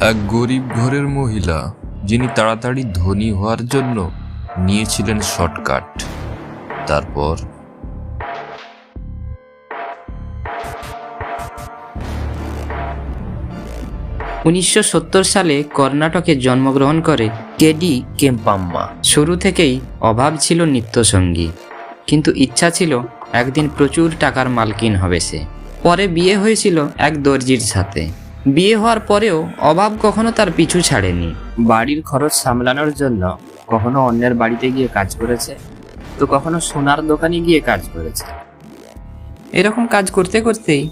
এক গরিব ঘরের মহিলা যিনি তাড়াতাড়ি ধনী হওয়ার জন্য নিয়েছিলেন শর্টকাট। তারপর উনিশশো সত্তর সালে কর্ণাটকে জন্মগ্রহণ করে কেডি কেম্পাম্মা। শুরু থেকেই অভাব ছিল নিত্যসঙ্গী। কিন্তু ইচ্ছা ছিল একদিন প্রচুর টাকার মালকিন হবে সে। পরে বিয়ে হয়েছিল এক দর্জির সাথে। বিয়ে হওয়ার পরেও অভাব কখনো তার পিছু ছাড়েনি। বাড়ির খরচ সামলানোর জন্য কখনো অন্যের বাড়িতে গিয়ে কাজ করেছে তো কখনো সোনার দোকানে গিয়ে কাজ করেছে। এরকম কাজ করতে করতেই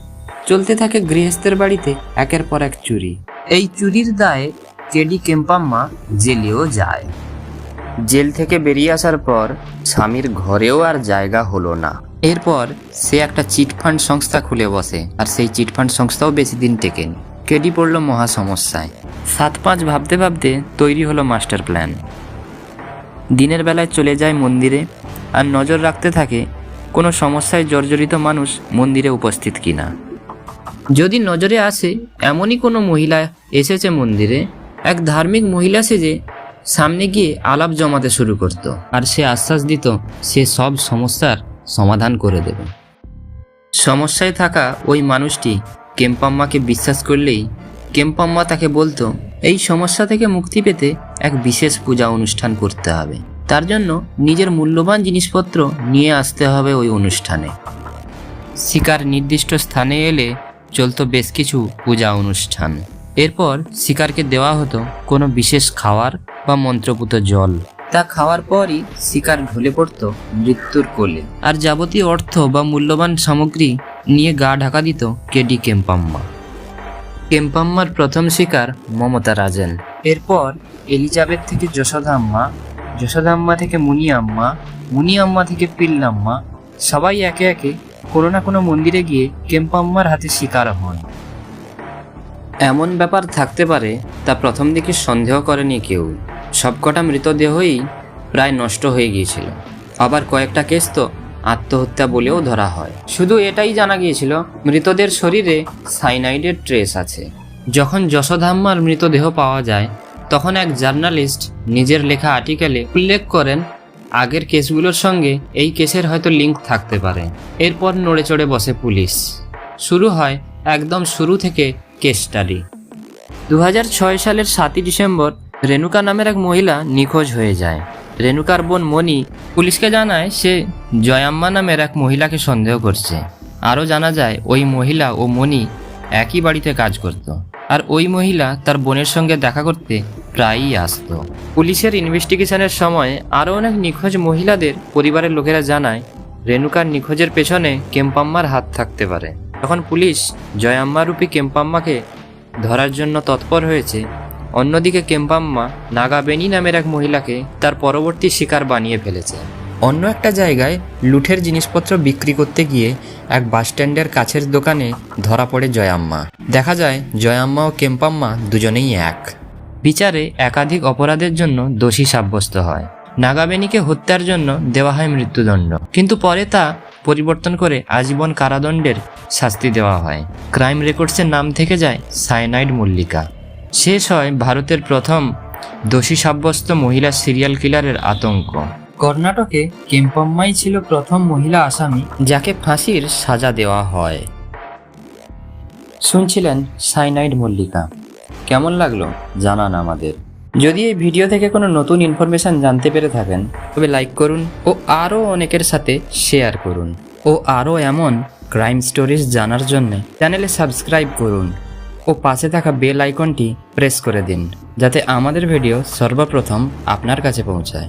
চলতে থাকে গৃহস্থের বাড়িতে একের পর এক চুরি। এই চুরির দায়ে কেডি কেম্পাম্মা জেলেও যায়। জেল থেকে বেরিয়ে আসার পর স্বামীর ঘরেও আর জায়গা হলো না। এরপর সে একটা চিটফান্ড সংস্থা খুলে বসে আর সেই চিটফান্ড সংস্থাও বেশি দিন টেকেনি। কেডি পড়ল মহা সমস্যায়। সাত পাঁচ ভাবতে ভাবতে তৈরি হলো মাস্টার প্ল্যান। দিনের বেলায় চলে যায় মন্দিরে, আর নজর রাখতে থাকে কোনো সমস্যায় জর্জরিত মানুষ মন্দিরে উপস্থিত কিনা। যদি নজরে আসে, এমনই কোনো মহিলা এসেছে মন্দিরে, এক ধার্মিক মহিলা সেজে সামনে গিয়ে আলাপ জমাতে শুরু করত, আর সে আশ্বাস দিত সে সব সমস্যার সমাধান করে দেবে। সমস্যায় থাকা ওই মানুষটি কেম্পাম্মাকে বিশ্বাস করলেই কেম্পাম্মা তাকে বলতো, এই সমস্যা থেকে মুক্তি পেতে এক বিশেষ পূজা অনুষ্ঠান করতে হবে। তার জন্য নিজের মূল্যবান জিনিসপত্র নিয়ে আসতে হবে ওই অনুষ্ঠানে। শিকার নির্দিষ্ট স্থানে এলে চলতো বেশ কিছু পূজা অনুষ্ঠান। এরপর শিকারকে দেওয়া হতো কোনো বিশেষ খাওয়ার বা মন্ত্রপুত জল। তা খাওয়ার পরই শিকার ঢলে পড়তো মৃত্যুর কোলে। আর যাবতীয় অর্থ বা মূল্যবান সামগ্রী নিয়ে গা ঢাকা দিত কেডি কেম্পাম্মা। কেম্পাম্মার প্রথম শিকার মমতা রাজেন। এরপর এলিজাবেথ থেকে যশোদা আম্মা, যশোদা থেকে মুনি আম্মা মুনি আম্মা থেকে পিল্লাম্মা, সবাই একে একে কোনো না কোনো মন্দিরে গিয়ে কেম্পাম্মার হাতে শিকার হন। এমন ব্যাপার থাকতে পারে, তা প্রথম দিকে সন্দেহ করেনি কেউ। সবকটা মৃতদেহই প্রায় নষ্ট হয়ে গিয়েছিল। আবার কয়েকটা কেস তো আত্মহত্যা বলেও ধরা হয়। শুধু এটাই জানা গিয়েছিল, মৃতদের শরীরে সাইনাইডের ট্রেস আছে। যখন যশোধাম্মার মৃতদেহ পাওয়া যায়, তখন এক জার্নালিস্ট নিজের লেখা আর্টিকেলে উল্লেখ করেন, আগের কেসগুলোর সঙ্গে এই কেসের হয়তো লিঙ্ক থাকতে পারে। এরপর নড়ে চড়ে বসে পুলিশ। শুরু হয় একদম শুরু থেকে কেস স্টাডি। দু হাজার ছয় সালের সাতই ডিসেম্বর, রেণুকা নামের এক মহিলা নিখোঁজ হয়ে যায়। রেণুকার বোন মণি পুলিশকে জানায় সে জয়াম্মা নামের এক মহিলাকে সন্দেহ করছে। আরও জানা যায়, ওই মহিলা ও মণি একই বাড়িতে কাজ করত আর ওই মহিলা তার বোনের সঙ্গে দেখা করতে প্রায়ই আসতো। পুলিশের ইনভেস্টিগেশনের সময় আরও অনেক নিখোঁজ মহিলাদের পরিবারের লোকেরা জানায়, রেণুকার নিখোঁজের পেছনে কেম্পাম্মার হাত থাকতে পারে। তখন পুলিশ জয়াম্মা রূপী কেম্পাম্মাকে ধরার জন্য তৎপর হয়েছে অন্যদিকে কেম্পাম্মা নাগাবেনি নামের এক মহিলাকে তার পরবর্তী শিকার বানিয়ে ফেলেছে। অন্য একটা জায়গায় লুঠের জিনিসপত্র বিক্রি করতে গিয়ে এক বাসস্ট্যান্ডের কাছের দোকানে ধরা পড়ে জয়াম্মা। দেখা যায়, জয়াম্মা ও কেম্পাম্মা দুজনেই এক। বিচারে একাধিক অপরাধের জন্য দোষী সাব্যস্ত হয়। নাগাবেনিকে হত্যার জন্য দেওয়া হয় মৃত্যুদণ্ড। কিন্তু পরে তা পরিবর্তন করে আজীবন কারাদণ্ডের শাস্তি দেওয়া হয়। ক্রাইম রেকর্ডসের নাম থেকে যায় সাইনাইড মল্লিকা। শেষ হয় ভারতের প্রথম দোষী সাব্যস্ত মহিলা সিরিয়াল কিলারের আতঙ্ক। কর্ণাটকে কেম্পাম্মাই ছিল প্রথম মহিলা আসামি, যাকে ফাঁসির সাজা দেওয়া হয়। শুনছিলেন সাইনাইড মল্লিকা। কেমন লাগল জানান আমাদের। যদি এই ভিডিও থেকে কোনো নতুন ইনফরমেশন জানতে পেরে থাকেন, তবে লাইক করুন ও আরও অনেকের সাথে শেয়ার করুন। ও আরও এমন ক্রাইম স্টোরিজ জানার জন্য চ্যানেলে সাবস্ক্রাইব করুন। ও পাশে থাকা বেল আইকনটি প্রেস করে দিন, যাতে আমাদের ভিডিও সর্বপ্রথম আপনার কাছে পৌঁছায়।